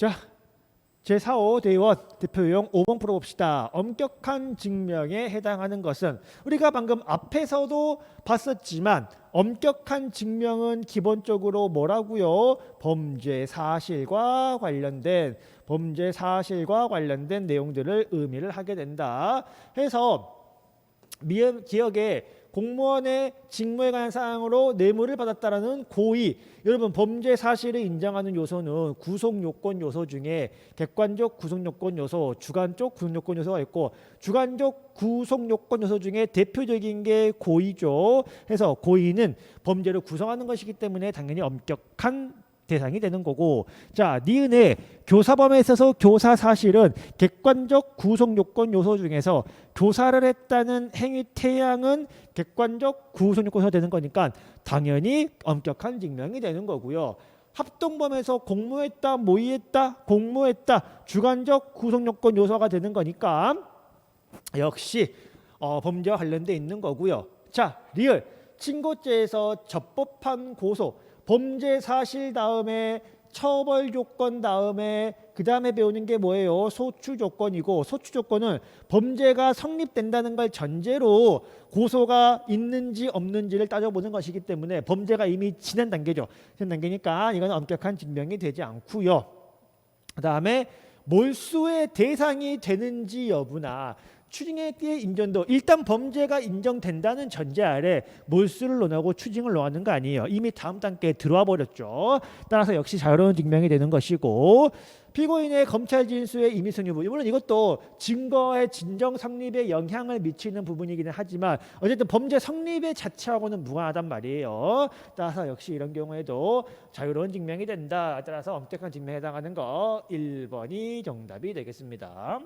자, 제4호 대의원 대표용 5번 풀어봅시다. 엄격한 증명에 해당하는 것은 우리가 방금 앞에서도 봤었지만 엄격한 증명은 기본적으로 뭐라고요? 범죄 사실과 관련된 범죄 사실과 관련된 내용들을 의미를 하게 된다. 해서 미음 기억에 공무원의 직무에 관한 사항으로 뇌물을 받았다라는 고의 여러분 범죄 사실을 인정하는 요소는 구속 요건 요소 중에 객관적 구속 요건 요소, 주관적 구속 요건 요소가 있고 주관적 구속 요건 요소 중에 대표적인 게 고의죠. 해서 고의는 범죄를 구성하는 것이기 때문에 당연히 엄격한 대상이 되는 거고 자 니은의 교사범에 있어서 교사 사실은 객관적 구속 요건 요소 중에서 교사를 했다는 행위 태양은 객관적 구속 요건이 되는 거니까 당연히 엄격한 증명이 되는 거고요. 합동범에서 공모했다, 모의했다, 공모했다, 주관적 구속 요건 요소가 되는 거니까 역시 어, 범죄와 관련돼 있는 거고요. 자, 리얼 친고죄에서 적법한 고소, 범죄 사실 다음에 처벌 조건 다음에 그 다음에 배우는 게 뭐예요? 소추 조건이고 소추 조건은 범죄가 성립된다는 걸 전제로 고소가 있는지 없는지를 따져보는 것이기 때문에 범죄가 이미 지난 단계죠. 지난 단계니까 이건 엄격한 증명이 되지 않고요. 그 다음에 몰수의 대상이 되는지 여부나 추징에 대해 인정도 일단 범죄가 인정된다는 전제 아래 몰수를 논하고 추징을 논하는 거 아니에요. 이미 다음 단계에 들어와 버렸죠. 따라서 역시 자유로운 증명이 되는 것이고 피고인의 검찰 진술의 임의성 여부 물론 이것도 증거의 진정 성립에 영향을 미치는 부분이기는 하지만 어쨌든 범죄 성립의 자체하고는 무관하단 말이에요. 따라서 역시 이런 경우에도 자유로운 증명이 된다. 따라서 엄격한 증명에 해당하는 거 1번이 정답이 되겠습니다.